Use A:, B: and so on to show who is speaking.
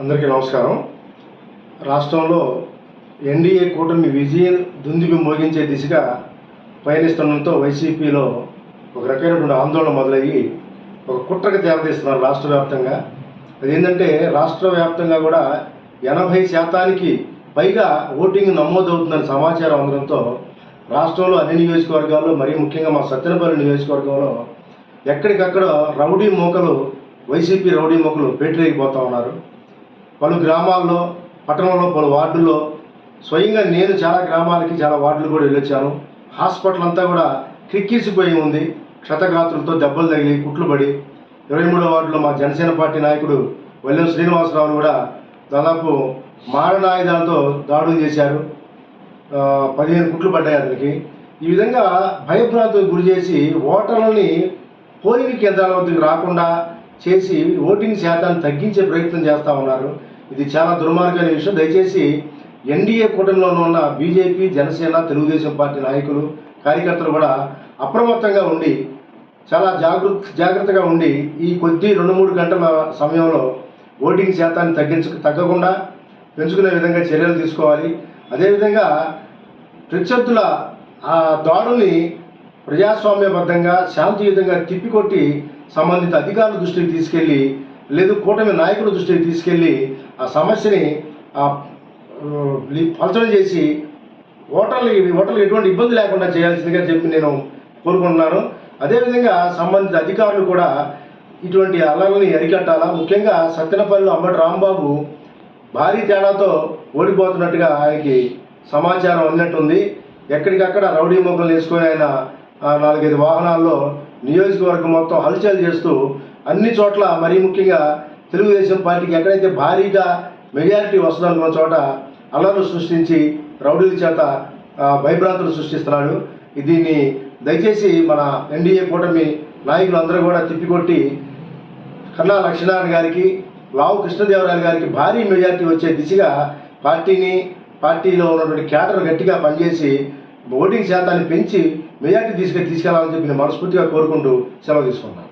A: అందరికీ నమస్కారం. రాష్ట్రంలో ఎన్డీఏ కూటమి విజయం దుందిబి మోగించే దిశగా పయనిస్తుండడంతో వైసీపీలో ఒక రకమైనటువంటి ఆందోళన మొదలయ్యి ఒక కుట్రకు తేలదీస్తున్నారు రాష్ట్ర వ్యాప్తంగా. అదేంటంటే రాష్ట్ర వ్యాప్తంగా కూడా ఎనభై శాతానికి పైగా ఓటింగ్ నమోదవుతుందని సమాచారం అందడంతో రాష్ట్రంలో అన్ని నియోజకవర్గాల్లో మరీ ముఖ్యంగా మా సత్యనపల్లి నియోజకవర్గంలో ఎక్కడికక్కడ రౌడీ మోకలు వైసీపీ రౌడీ మోకలు పేటరేగిపోతా ఉన్నారు. పలు గ్రామాల్లో పట్టణంలో పలు వార్డుల్లో స్వయంగా నేను చాలా గ్రామాలకి చాలా వార్డులు కూడా వెళ్ళొచ్చాను. హాస్పిటల్ అంతా కూడా క్రిక్కిసిపోయి ఉంది. క్షతగాత్రులతో దెబ్బలు తగిలి కుట్లు పడి ఇరవై మూడో వార్డులో మా జనసేన పార్టీ నాయకుడు వల్లెం శ్రీనివాసరావును కూడా దాదాపు మారణాయుధాలతో దాడులు చేశారు. పదిహేను కుట్లు పడ్డాయి అతనికి. ఈ విధంగా భయభ్రాంతులకు గురి చేసి ఓటర్లని పోలింగ్ కేంద్రాల వద్దకు రాకుండా చేసి ఓటింగ్ శాతాన్ని తగ్గించే ప్రయత్నం చేస్తూ ఉన్నారు. ఇది చాలా దుర్మార్గమైన విషయం. దయచేసి ఎన్డీఏ కూటమిలోనూ ఉన్న బీజేపీ జనసేన తెలుగుదేశం పార్టీ నాయకులు కార్యకర్తలు కూడా అప్రమత్తంగా ఉండి చాలా జాగృత జాగ్రత్తగా ఉండి ఈ కొద్ది రెండు మూడు గంటల సమయంలో ఓటింగ్ శాతాన్ని తగ్గించ తగ్గకుండా పెంచుకునే విధంగా చర్యలు తీసుకోవాలి. అదేవిధంగా ప్రత్యర్థుల ఆ దాడుల్ని ప్రజాస్వామ్యబద్ధంగా శాంతియుతంగా తిప్పికొట్టి సంబంధిత అధికారుల దృష్టికి తీసుకెళ్ళి లేదు కూటమి నాయకుల దృష్టికి తీసుకెళ్ళి ఆ సమస్యని ఆ, చేసి ఓటర్లు ఓటర్లు ఎటువంటి ఇబ్బంది లేకుండా చేయాల్సిందిగా చెప్పి నేను కోరుకుంటున్నాను. అదేవిధంగా సంబంధిత అధికారులు కూడా ఇటువంటి అల్లర్లని అరికట్టాలా? ముఖ్యంగా సత్తెనపల్లిలో అంబటి రాంబాబు భారీ తేడాతో ఓడిపోతున్నట్టుగా ఆయనకి సమాచారం ఉన్నట్టుంది ఎక్కడికక్కడ రౌడీ మొక్కలు వేసుకొని ఆయన నాలుగైదు వాహనాల్లో నియోజకవర్గం మొత్తం హల్చల్ చేస్తూ అన్ని చోట్ల మరీ ముఖ్యంగా తెలుగుదేశం పార్టీకి ఎక్కడైతే భారీగా మెజారిటీ వస్తుందనుకున్న చోట అల్లర్లు సృష్టించి రౌడీల చేత భయభ్రాంతులు సృష్టిస్తున్నాడు. దీన్ని దయచేసి మన ఎన్డీఏ కూటమి నాయకులందరూ కూడా తిప్పికొట్టి కన్నా లక్ష్మీనారాయణ గారికి లావు కృష్ణదేవరాయలు గారికి భారీ మెజార్టీ వచ్చే దిశగా పార్టీని పార్టీలో ఉన్నటువంటి క్యాడర్ గట్టిగా పనిచేసి ఓటింగ్ శాతాన్ని పెంచి మెజార్టీ తీసుకెళ్ళి తీసుకెళ్ళాలని చెప్పి నేను మనస్ఫూర్తిగా కోరుకుంటూ సెలవు తీసుకున్నాను